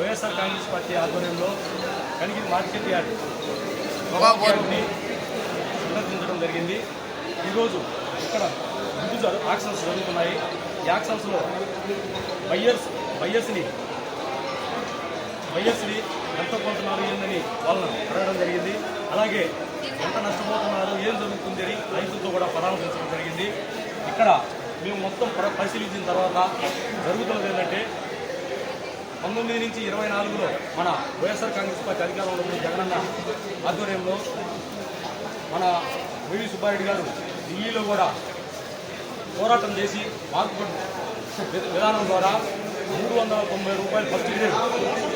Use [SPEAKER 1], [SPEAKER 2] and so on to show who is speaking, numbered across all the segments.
[SPEAKER 1] YSR Congress party ఆధ్వర్యంలో Kanigiri market yard సందర్శించడం జరిగింది. ఈరోజు ఇక్కడ గుడ్డు జరు యాక్షన్స్ జరుగుతున్నాయి. ఈ యాక్షన్స్లో బయ్యర్స్ బయ్యర్స్ని బయ్యర్స్ని ఎంత కొంటున్నారు ఏందని వాళ్ళని అడగడం జరిగింది. అలాగే ఎంత నష్టపోతున్నారు ఏం జరుగుతుంది అని రైతులతో కూడా పరామర్శించడం జరిగింది. ఇక్కడ మేము మొత్తం పర- పరిశీలించిన తర్వాత జరుగుతున్నది ఏంటంటే పంతొమ్మిది నుంచి ఇరవై నాలుగులో మన వైఎస్ఆర్ కాంగ్రెస్ పార్టీ అధికారంలో ఉన్న జగనన్న ఆధ్వర్యంలో మన వివి సుబ్బారెడ్డి గారు ఢిల్లీలో కూడా పోరాటం చేసి మార్పు విధానం ద్వారా మూడు వందల తొంభై రూపాయలు ఫస్ట్ గ్రేడ్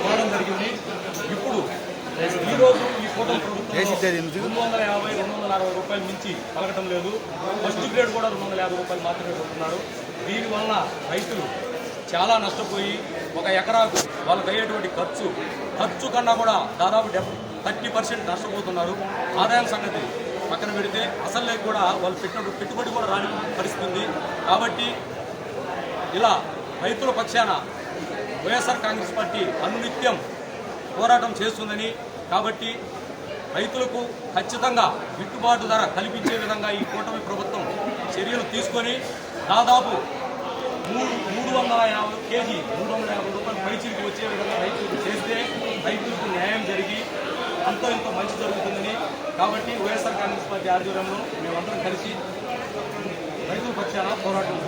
[SPEAKER 1] కొనడం జరిగింది. ఇప్పుడు ఈరోజు ఈ ఫోటో రెండు వందల యాభై రెండు వందల అరవై రూపాయలు మించి పలకటం లేదు. ఫస్ట్ గ్రేడ్ కూడా రెండు వందల యాభై రూపాయలు మాత్రమే కొడుతున్నారు. దీనివల్ల రైతులు చాలా నష్టపోయి ఒక ఎకరాకు వాళ్ళకి అయ్యేటువంటి ఖర్చు ఖర్చు కన్నా కూడా దాదాపు డెబ్ థర్టీ పర్సెంట్ నష్టపోతున్నారు. ఆదాయం సంగతి పక్కన పెడితే అసలు కూడా వాళ్ళు పెట్టినట్టు పెట్టుబడి కూడా రాని పరిస్థితి ఉంది కాబట్టి ఇలా రైతుల పక్షాన వైఎస్ఆర్ కాంగ్రెస్ పార్టీ అనునిత్యం పోరాటం చేస్తుందని కాబట్టి రైతులకు ఖచ్చితంగా గిట్టుబాటు ధర కల్పించే విధంగా ఈ కూటమి ప్రభుత్వం చర్యలు తీసుకొని దాదాపు వందల యాభై కేజీ మూడు వందల యాభై రూపాయలు పైచీలకు వచ్చే విధంగా రైతులకు చేస్తే రైతులకు న్యాయం జరిగి అంతో ఇంతో మంచి జరుగుతుందని. కాబట్టి వైఎస్ఆర్ కాంగ్రెస్ పార్టీ ఆధ్వర్యంలో మేమందరం కలిసి రైతుల పక్షాన పోరాటం